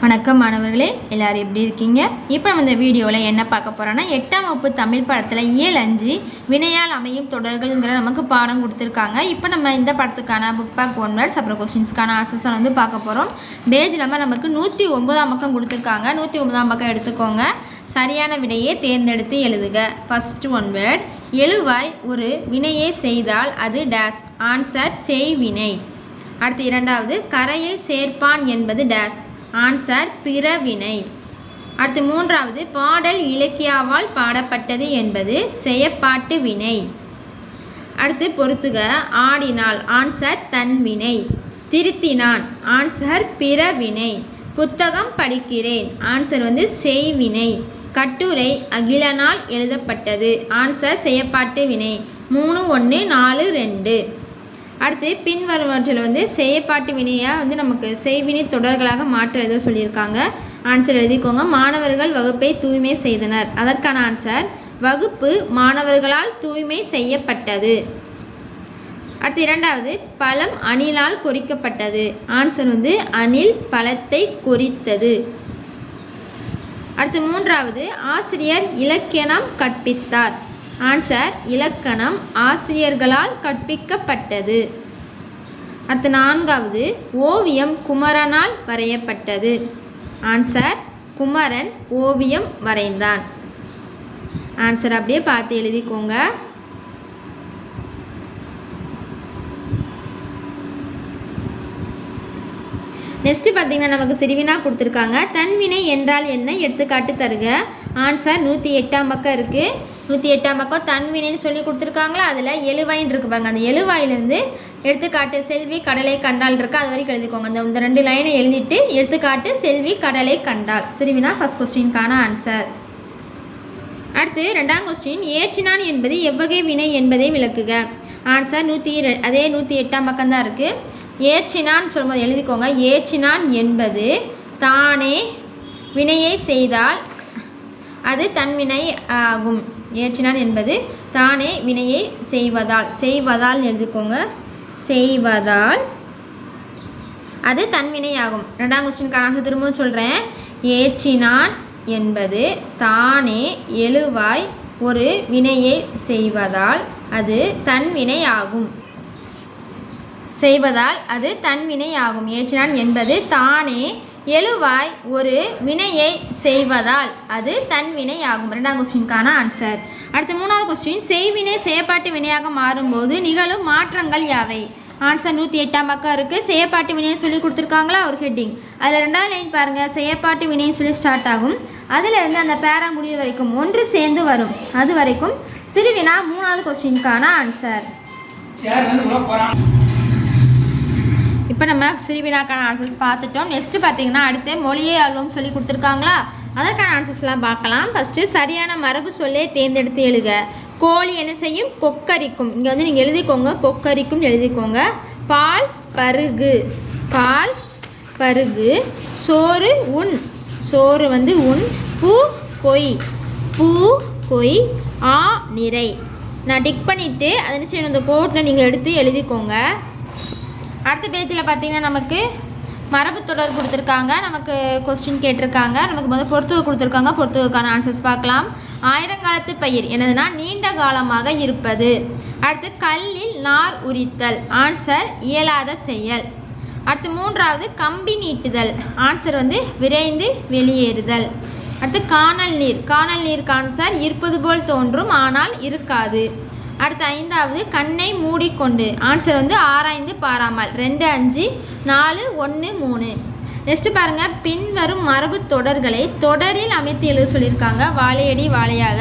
வணக்கம் மாணவர்களே எல்லோரும் எப்படி இருக்கீங்க? இப்போ நம்ம இந்த வீடியோவில் என்ன பார்க்க போகிறோன்னா எட்டாம் வகுப்பு தமிழ் படத்தில் இயல் அஞ்சு வினையால் அமையும் தொடர்கள்ங்கிற நமக்கு பாடம் கொடுத்துருக்காங்க. இப்போ நம்ம இந்த படத்துக்கான புக் பேக் ஒன் வேர்ட்ஸ் அப்புறம் கொஸ்டின்ஸ்க்கான ஆன்சர்ஸ் வந்து பார்க்க போகிறோம் பேஜ் நம்ம நமக்கு நூற்றி ஒன்பதாம் பக்கம் கொடுத்துருக்காங்க. நூற்றி ஒன்பதாம் பக்கம் எடுத்துக்கோங்க. சரியான விடையை தேர்ந்தெடுத்து எழுதுக. ஃபஸ்ட் ஒன் வேர்ட் எழுவாய் ஒரு வினையை செய்தால் அது டேஸ் ஆன்சர் செய்வினை. அடுத்து இரண்டாவது கரையில் சேர்ப்பான் என்பது டேஸ் ஆன்சர் பிறவினை. அடுத்து மூன்றாவது பாடல் இலக்கியாவால் பாடப்பட்டது என்பது செயப்பாட்டு வினை. அடுத்து பொறுத்துக ஆடினாள் ஆன்சர் தன்வினை. திருத்தினான் ஆன்சர் பிறவினை. புத்தகம் படிக்கிறேன் ஆன்சர் வந்து செய்வினை. கட்டுரை அகிலனால் எழுதப்பட்டது ஆன்சர் செயப்பாட்டு வினை. மூணு ஒன்று நாலு ரெண்டு. அடுத்து பின்வருவற்றில் வந்து செயற்பாட்டு வினையாக வந்து நமக்கு செய்வினை தொடர்களாக மாற்ற எழுத சொல்லியிருக்காங்க. ஆன்சர் எழுதிக்கோங்க. மாணவர்கள் வகுப்பை தூய்மை செய்தனர். அதற்கான ஆன்சர் வகுப்பு மாணவர்களால் தூய்மை செய்யப்பட்டது. அடுத்து இரண்டாவது பழம் அணிலால் கொறிக்கப்பட்டது. ஆன்சர் வந்து அணில் பழத்தை கொறித்தது. அடுத்து மூன்றாவது ஆசிரியர் இலக்கணம் கற்பித்தார். ஆன்சர் இலக்கணம் ஆசிரியர்களால் கற்பிக்கப்பட்டது. அடுத்து நான்காவது ஓவியம் குமரனால் வரையப்பட்டது. ஆன்சர் குமரன் ஓவியம் வரைந்தான். ஆன்சர் அப்படியே பார்த்து எழுதிக்கோங்க. நெக்ஸ்ட்டு பார்த்தீங்கன்னா நமக்கு சிறுவினா கொடுத்துருக்காங்க. தன்வினை என்றால் என்ன? எடுத்துக்காட்டு தருக. ஆன்சர் நூற்றி எட்டாம் பக்கம் இருக்குது நூற்றி எட்டாம் பக்கம் தன்வினைன்னு சொல்லி கொடுத்துருக்காங்களா? அதில் எழுவாயின் இருக்குது பாருங்கள் அந்த எழுவாயிலேருந்து எடுத்துக்காட்டு செல்வி கடலை கண்டால் இருக்கு? அது வரைக்கும் எழுதிக்கோங்க. அந்த இந்த ரெண்டு லைனை எழுதிட்டு எடுத்துக்காட்டு செல்வி கடலை கண்டால் சிறுவினா ஃபர்ஸ்ட் கொஸ்டின்கான ஆன்சர் அடுத்து ரெண்டாம் கொஸ்டின் ஏற்றினான் என்பது எவ்வகை வினை என்பதை விளக்குக. ஆன்சர் நூற்றி அதே நூற்றி எட்டாம் பக்கம் தான் இருக்குது ஏற்றினான் சொல்லும்போது எழுதிக்கோங்க. ஏற்றினான் என்பது தானே வினையை செய்தால் அது தன்வினை ஆகும். ஏற்றினான் என்பது தானே வினையை செய்வதால். செய்வதால் எழுதிக்கோங்க. செய்வதால் அது தன்வினை ஆகும் ரெண்டாம் கொஸ்டினுக்கான ஆன்சர் திரும்பவும் சொல்கிறேன் ஏற்றினான் என்பது தானே எழுவாய் ஒரு வினையை செய்வதால் அது தன்வினை ஆகும் செய்வதால் அது தன்வினை ஆகும் ஏற்றினான் என்பது தானே. எழுவாய் ஒரு வினையை செய்வதால் அது தன்வினை ஆகும் ரெண்டாம் கொஸ்டினுக்கான ஆன்சர் அடுத்து மூணாவது கொஸ்டின் செய்வினை செயற்பாட்டு வினையாக மாறும்போது நிகழும் மாற்றங்கள் யாவை? ஆன்சர் நூற்றி எட்டாம் பக்கம் இருக்குது செயற்பாட்டு வினைன்னு சொல்லி கொடுத்துருக்காங்களா? ஒரு ஹெட்டிங் அதில் ரெண்டாவது லைன் பாருங்கள் செயற்பாட்டு வினைன்னு சொல்லி ஸ்டார்ட் ஆகும். அதிலிருந்து அந்த பேரா முடிவு வரைக்கும் ஒன்று சேர்ந்து வரும். அது வரைக்கும் சிறுவினா மூணாவது கொஸ்டினுக்கான ஆன்சர் இப்போ நம்ம சிறுவினாக்கான ஆன்சர்ஸ் பார்த்துட்டோம். நெக்ஸ்ட்டு பார்த்தீங்கன்னா அடுத்து மொழியே அழுவும் சொல்லி கொடுத்துருக்காங்களா? அதற்கான ஆன்சர்ஸ்லாம் பார்க்கலாம். ஃபஸ்ட்டு சரியான மரபு சொல்லே தேர்ந்தெடுத்து எழுக. கோழி என்ன செய்யும்? கொக்கரிக்கும். இங்கே வந்து நீங்கள் எழுதிக்கோங்க. கொக்கரிக்கும் எழுதிக்கோங்க. பால் பருகு. பால் பருகு. சோறு உண். சோறு வந்து உண். பூ கொய் பூ கொய் ஆ நிறை. நான் டிக் பண்ணிவிட்டு அதை என்ன செய்யணும்? அந்த கோட்டில் நீங்கள் எடுத்து எழுதிக்கோங்க. அடுத்த பேஜில் பார்த்தீங்கன்னா நமக்கு மரபு தொடர் கொடுத்துருக்காங்க. நமக்கு கொஸ்டின் கேட்டிருக்காங்க. நமக்கு முதல் பொறுத்துக கொடுத்துருக்காங்க. பொறுத்துக்கான ஆன்சர்ஸ் பார்க்கலாம். ஆயிரங்காலத்து பயிர் என்னதுன்னா நீண்ட காலமாக இருப்பது. அடுத்து கல்லில் நார் உரித்தல். ஆன்சர் இயலாத செயல். அடுத்து மூன்றாவது கம்பி நீட்டுதல். ஆன்சர் வந்து விரைந்து வெளியேறுதல். அடுத்து காணல் நீர். காணல் நீருக்கு ஆன்சர் இருப்பது போல் தோன்றும் ஆனால் இருக்காது. அடுத்து ஐந்தாவது கண்ணை மூடிக்கொண்டு. ஆன்சர் வந்து ஆராய்ந்து பாராமல். ரெண்டு அஞ்சு நாலு ஒன்று மூணு. நெக்ஸ்ட் பாருங்கள் பின்வரும் மரபு தொடர்களை தொடரில் அமைத்து எழுத சொல்லியிருக்காங்க. வாழையடி வாழையாக.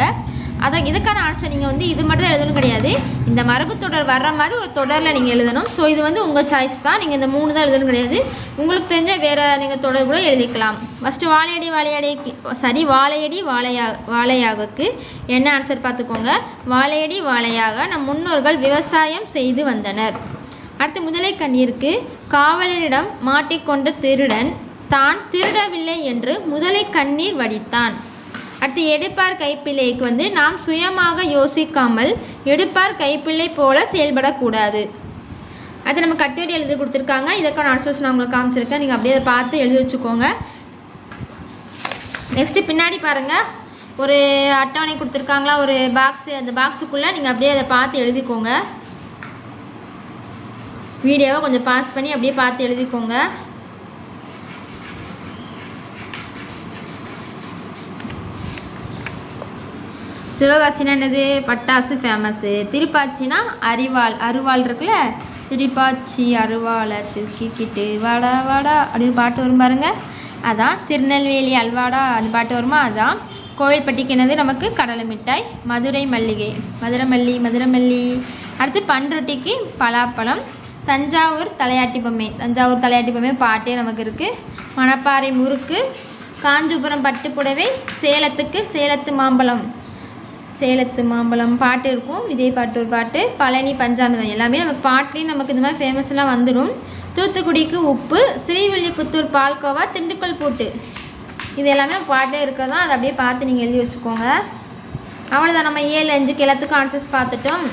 அதை இதுக்கான ஆன்சர் நீங்கள் வந்து இது மட்டும் தான் எழுதணும் கிடையாது. இந்த மரபு தொடர் வர்ற மாதிரி ஒரு தொடரில் நீங்கள் எழுதணும். ஸோ இது வந்து உங்கள் சாய்ஸ் தான். நீங்கள் இந்த மூணு தான் எழுதணும் கிடையாது. உங்களுக்கு தெரிஞ்ச வேறு நீங்கள் தொடர் கூட எழுதிக்கலாம். ஃபஸ்ட்டு வாழையடி வாழையடி சரி வாழையடி வாழையா வாழையாகக்கு என்ன ஆன்சர் பார்த்துக்கோங்க. வாழையடி வாழையாக நம் முன்னோர்கள் விவசாயம் செய்து வந்தனர். அடுத்து முதலை கண்ணீருக்கு காவலரிடம் மாட்டிக்கொண்ட திருடன் தான் திருடவில்லை என்று முதலை கண்ணீர் வடித்தான். அடுத்து எடுப்பார் கைப்பிள்ளைக்கு வந்து நாம் சுயமாக யோசிக்காமல் எடுப்பார் கைப்பிள்ளை போல செயல்படக்கூடாது. அது நம்ம கட்டுரை எழுதி கொடுத்துருக்காங்க. இதற்கான ஆன்சர்ஸ் நான் உங்களுக்கு காமிச்சிருக்கேன். நீங்கள் அப்படியே அதை பார்த்து எழுதி வச்சுக்கோங்க. நெக்ஸ்ட்டு பின்னாடி பாருங்கள் ஒரு அட்டவணை கொடுத்துருக்காங்களா? ஒரு பாக்ஸு அந்த பாக்ஸுக்குள்ளே நீங்கள் அப்படியே அதை பார்த்து எழுதிக்கோங்க. வீடியோவை கொஞ்சம் பாஸ் பண்ணி அப்படியே பார்த்து எழுதிக்கோங்க. சிவகாசினா என்னது பட்டாசு ஃபேமஸ்ஸு திருப்பாச்சினா அரிவாள் அருவாள் இருக்குல்ல? திருப்பாச்சி அருவாளை திருக்கிக்கிட்டு வாடா வாடா அப்படின்னு பாட்டு வரும் பாருங்க. அதான் திருநெல்வேலி அல்வாடா அந்த பாட்டு வருமா? அதான். கோவில்பட்டிக்கு என்னது? நமக்கு கடலை மிட்டாய் மதுரை மல்லிகை. மதுரை மல்லி மதுரை மல்லி அடுத்து பண்ருட்டிக்கு பலாப்பழம். தஞ்சாவூர் தலையாட்டி பொம்மை. தஞ்சாவூர் தலையாட்டி பொம்மை பாட்டே நமக்கு இருக்குது மணப்பாறை முறுக்கு காஞ்சிபுரம் பட்டுப்புடவை சேலத்துக்கு சேலத்து மாம்பழம். சேலத்து மாம்பழம் பாட்டு இருக்கும். விஜய் பாட்டு ஒரு பாட்டு. பழனி பஞ்சாமிரம் எல்லாமே நமக்கு பாட்லேயும் நமக்கு இந்த மாதிரி ஃபேமஸ்லாம் வந்துடும் தூத்துக்குடிக்கு உப்பு ஸ்ரீவில்லிபுத்தூர் பால்கோவா திண்டுக்கல் பூட்டு. இது எல்லாமே பாட்டே இருக்கிறதா? அதை அப்படியே பார்த்து நீங்கள் எழுதி வச்சுக்கோங்க. அவ்வளோதான் நம்ம ஏழு அஞ்சுக்கு எல்லாத்துக்கும் ஆன்சர்ஸ் பார்த்துட்டோம்.